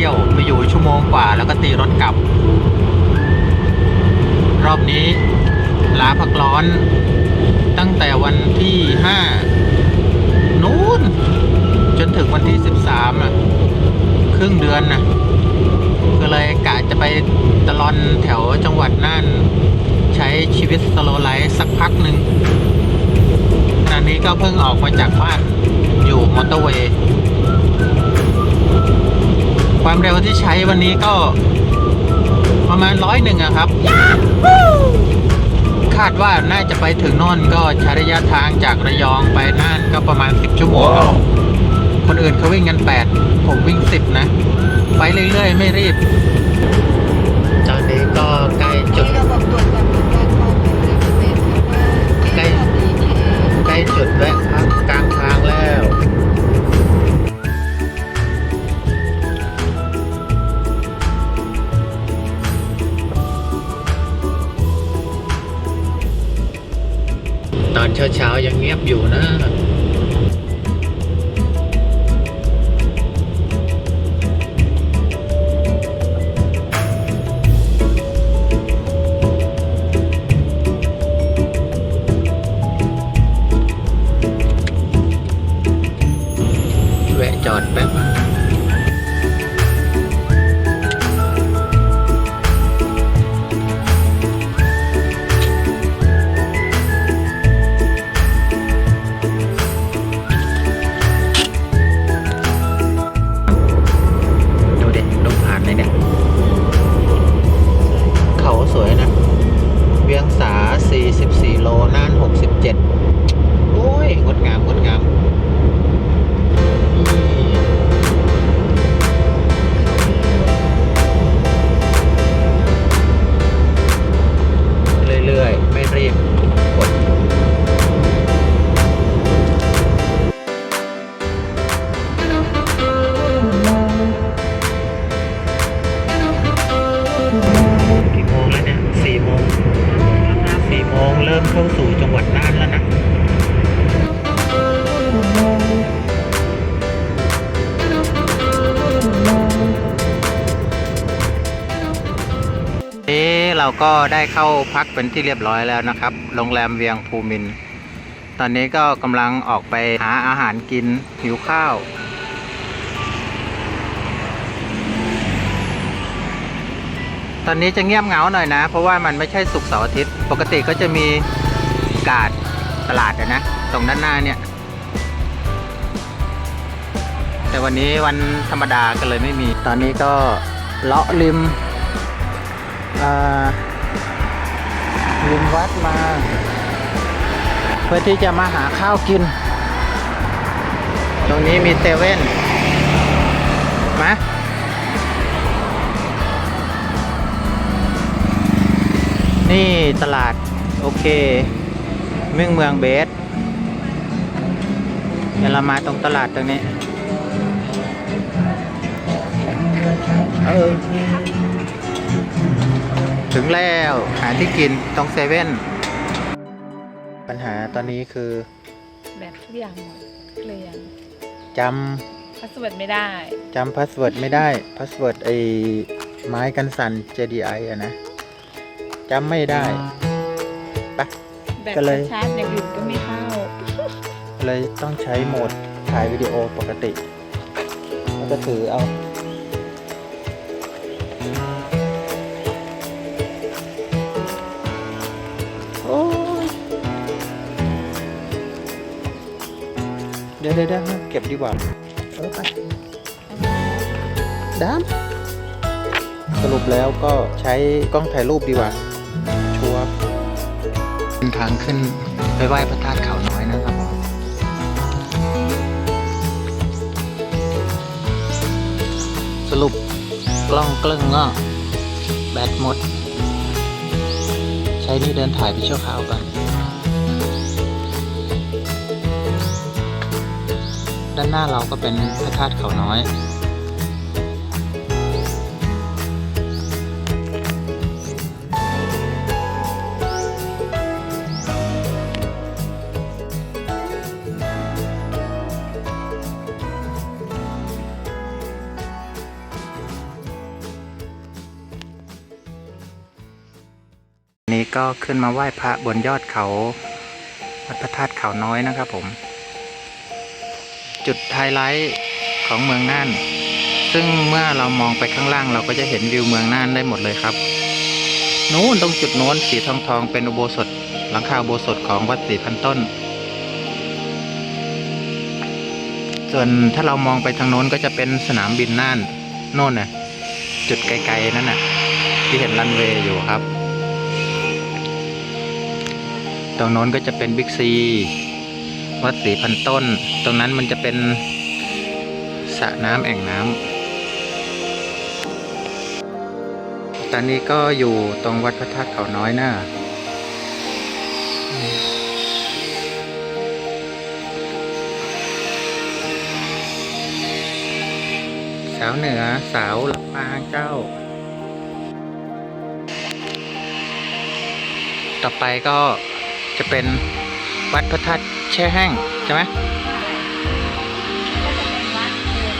ที่ยวไปอยู่ชั่วโมงกว่า แล้วก็ตีรถกลับ รอบนี้ลาพักร้อน ตั้งแต่วันที่ห้านู้น จนถึงวันที่สิบสามอะครึ่งเดือนนะก็เลยกะจะไปตะลอนแถวจังหวัดน่าน ใช้ชีวิตสโลไลฟ์สักพักหนึ่งขณะนี้ก็เพิ่งออกมาจากบ้านอยู่มอเตอร์เวย์ ความเร็วที่ใช้วันนี้ก็ ประมาณร้อยหนึ่งอะครับ คาดว่าน่าจะไปถึงโน่นก็ใช้ระยะทางจากระยองไปน่านก็ประมาณ 10 ชั่วโมงครับคนอื่นเขาวิ่งกัน 8 ผมวิ่ง 10 นะ ไปเรื่อยๆ ไม่รีบ ตอนนี้ก็ใกล้จุดนี่เราบอกต เช้าๆยังเงียบอยู่นะ ก็ได้เข้าพักเป็นที่เรียบร้อยแล้วนะครับ โรงแรมเวียงภูมิน ตอนนี้ก็กำลังออกไปหาอาหารกินหิวข้าว ตอนนี้จะเงียบเหงาหน่อยนะ เพราะว่ามันไม่ใช่ศุกเสาร์อาทิตย์ ปกติก็จะมีกาดตลาดนะ ตรงด้านหน้าเนี่ย แต่วันนี้วันธรรมดาก็เลยไม่มี ตอนนี้ก็เลาะริมอ่าริมวัดมา เพื่อที่จะมาหาข้าวกิน ตรงนี้มีเซเว่นมานี่ตลาด โอเค เมืองเมืองเบสเดี๋ยวเรามาตรงตลาดตรงนี้ เออ ถึงแล้วหาที่กินตรงเซเว่นปัญหาตอนนี้คือแบบทุกอย่างหมดเกลียงจพาสเวิร์ดไม่ได้ำจำพาสเวิร์ดไม่ได้พาสเวิร์ดไอ้ไม้กันสั่น JDI อะนะจำไม่ได้ปะแบบก็เลย ชาร์จอย่างอื่นก็ไม่เข้า เลยต้องใช้โหมดถ่ายวิดีโอปกติ แล้วก็ถือเอา เดี๋ยวเดี๋ยวเดี๋ยวเก็บดีกว่าเออไปดามสรุปแล้วก็ใช้กล้องถ่ายรูปดีกว่า ชัวร์เป็นทางขึ้นไปไหว้พระธาตุเขาน้อยนะครับผมสรุปกล้องกลึงก็แบตหมด ใช้นี่เดินถ่ายไปชั่วคราวก่อน ด้านหน้าเราก็เป็นพระธาตุเขาน้อย นี้ก็ขึ้นมาไหว้พระบนยอดเขาพระธาตุเขาน้อยนะครับผม จุดไฮไลท์ของเมืองน่าน ซึ่งเมื่อเรามองไปข้างล่างเราก็จะเห็นวิวเมืองน่านได้หมดเลยครับ นู้นตรงจุดโน้นสีทองทองๆเป็นอุโบสถ หลังคาอุโบสถของวัดสีพันต้น ส่วนถ้าเรามองไปทางโน้นก็จะเป็นสนามบินน่าน โน่นน่ะ จุดไกลๆนั่นน่ะ ที่เห็นรันเวย์อยู่ครับ ตรงโน้นก็จะเป็นบิ๊กซี วัดสีพันต้น ตรงนั้นมันจะเป็นสระน้ำแอ่งน้ำตอนนี้ก็อยู่ตรงวัดพระธาตุเขาน้อยนะสาวเหนือสาวลำปางเจ้า ต่อไปก็จะเป็นวัดพระธาตุ แช่แห้งใช่ไหม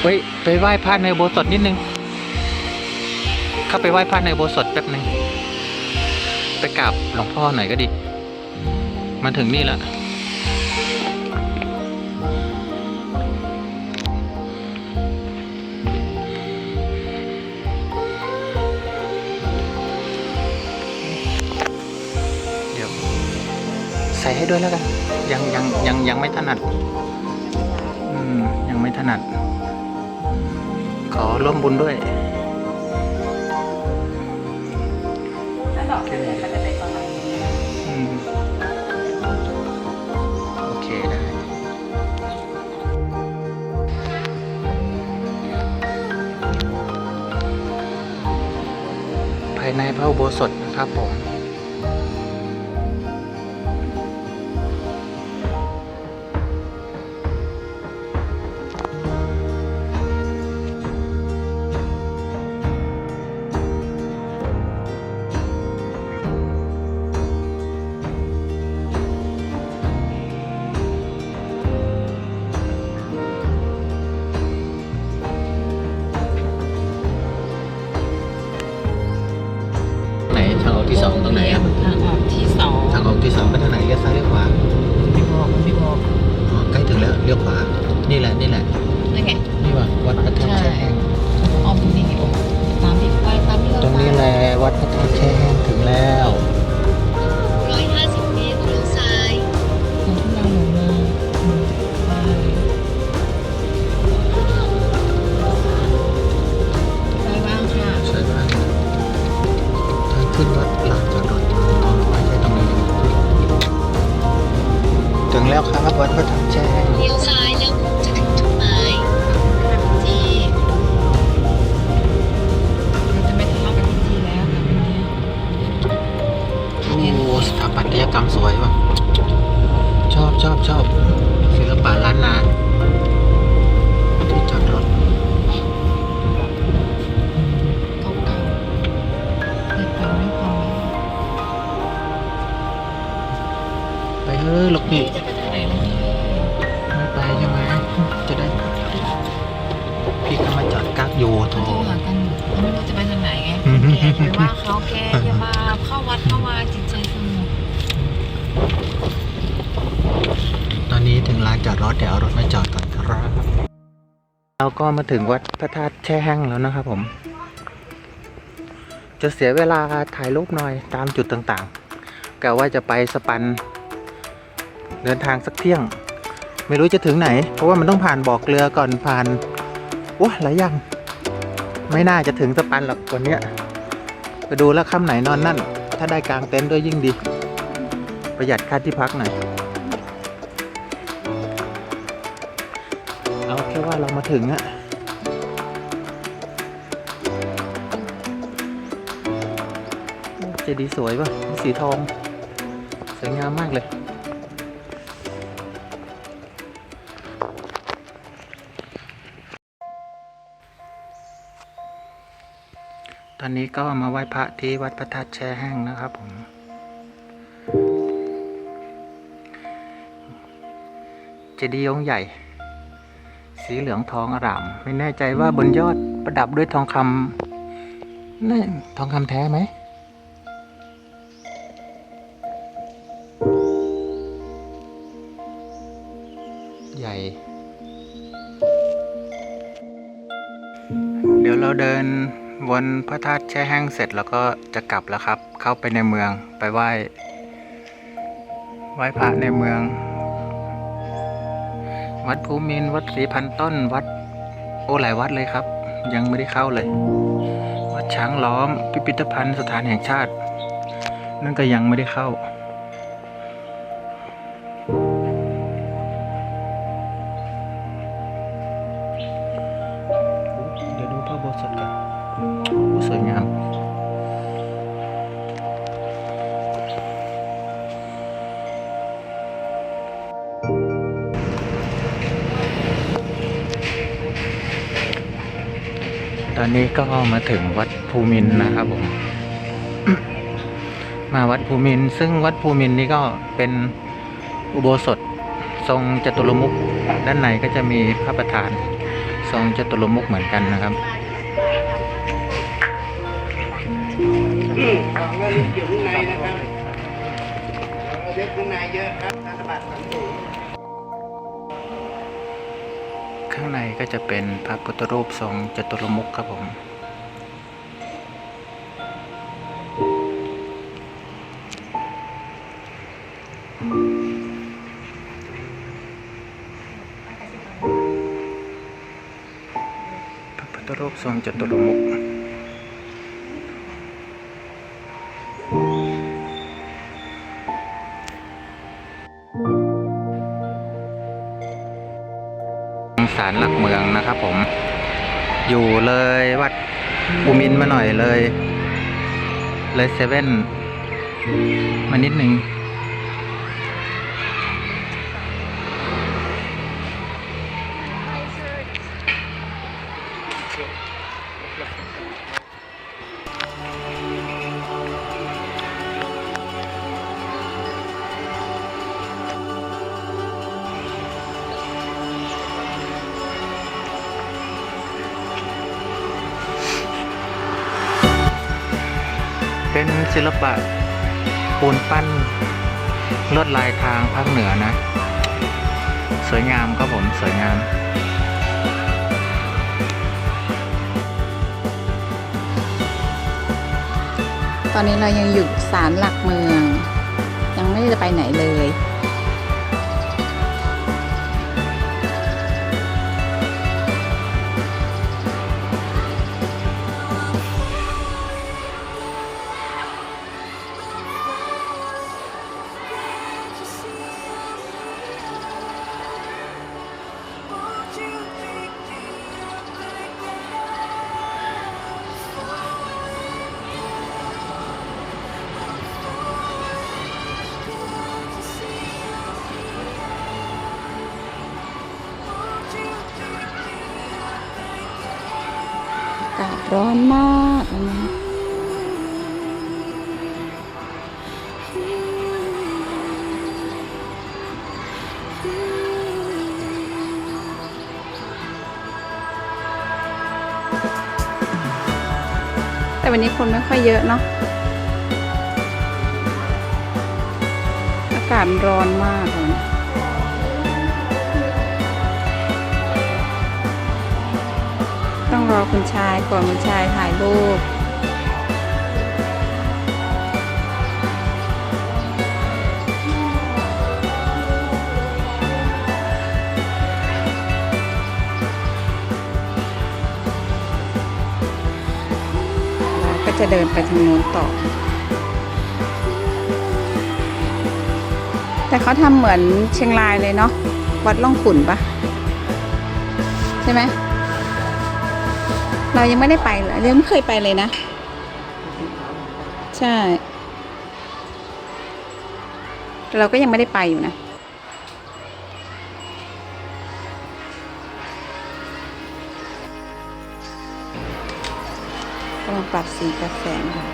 เฮ้ยไปไหว้พระในโบสถนิดนึง เข้าไปไหว้พระในโบสถแป๊บหนึ่งไปกราบหลวงพ่อหน่อยก็ดี มาถึงนี่แล้วเดี๋ยว ใส่ให้ด้วยแล้วกัน ยังยังยังยังไม่ถนัดอืมยังไม่ถนัด ขอร่วมบุญด้วยถ้าดอกเดือนก็จะเป็นประมาณนี้อืมโอเคได้ ภายในพระอุโบสถนะครับผม ชอ จอดรถเดี๋ยวเอารถมาจอดก่อนครับเราก็มาถึงวัดพระธาตุแช่แห้งแล้วนะครับผม จะเสียเวลาถ่ายรูปหน่อยตามจุดต่างๆกะว่าจะไปสปัน เดินทางสักเที่ยง ไม่รู้จะถึงไหน เพราะว่ามันต้องผ่านบอกเรือก่อนผ่านโอ้หลายอย่างไม่น่าจะถึงสปันหรอกวันเนี้ยไปดูแล้วค่ำไหนนอนนั่น ถ้าได้กลางเต็นท์ด้วยยิ่งดี ประหยัดค่าที่พักหน่อย เอาแค่ว่าเรามาถึงอะโอ้เจดีย์สวยป่ะ สีทอง สวยงามมากเลย ตอนนี้ก็มาไหว้พระที่วัดพระธาตุแช่แห้งนะครับผมเจดีย์องค์ใหญ่ สีเหลืองทองอร่าม ไม่แน่ใจว่าบนยอดประดับด้วยทองคำนั่นทองคำแท้ไหมใหญ่ เดี๋ยวเราเดินวนพระธาตุแช่แห้งเสร็จแล้วก็จะกลับแล้วครับ เข้าไปในเมืองไปไหว้ ไหว้พระในเมือง วัดภูมินวัดศรีพันต้นวัด โอ้หลายวัดเลยครับ ยังไม่ได้เข้าเลย วัดช้างล้อม พิพิธภัณฑ์สถานแห่งชาติ นั่นก็ยังไม่ได้เข้า ก็มาถึงวัดภูมินนะครับผม มาวัดภูมินซึ่งวัดภูมินนี่ก็เป็นอุโบสถทรงจตุรมุขด้านในก็จะมีพระประธาน ทรงจตุรมุขเหมือนกันนะครับเงินอยู่ข้างในนะครับเยอะข้างในเยอะครับธนบัตรสามสูงางในก็จะเป็นพระพุทธรูปทรงจตุรมุขครับผม พระพุทธรูปทรงจตุรมุข อยู่เลยวัดภูมินมาหน่อยเลย เลยเซเว่นมานิดหนึ่ง ศิลปะปูนปั้นลวดลายทางภาคเหนือนะ สวยงามครับผมสวยงามตอนนี้เรายังอยู่ศาลหลักเมือง ยังไม่ได้ไปไหนเลย ร้อนมากนะแต่วันนี้คนไม่ค่อยเยอะเนาะอากาศร้อนมากเลย รอคุณชายก่อนคุณชายถ่ายรูปเราก็จะเดินไปทางโน้นต่อ แต่เขาทำเหมือนเชียงรายเลยเนาะ วัดล่องขุนปะใช่ไหม เรายังไม่ได้ไปเลยยังไม่เคยไปเลยนะ ใช่ เราก็ยังไม่ได้ไปอยู่นะกำลังปรับสีกระแสงค่ะ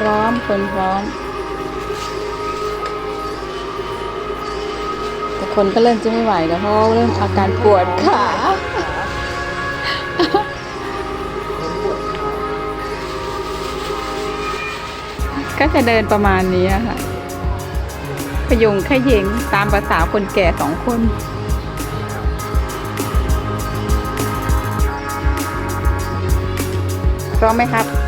พร้อมคนพร้อม แต่คนก็เริ่มจะไม่ไหวแล้วเพราะเริ่มอาการปวดขาก็จะเดินประมาณนี้ค่ะพยุงขยงตามภาษาคนแก่สองคนพร้อมไหมครับ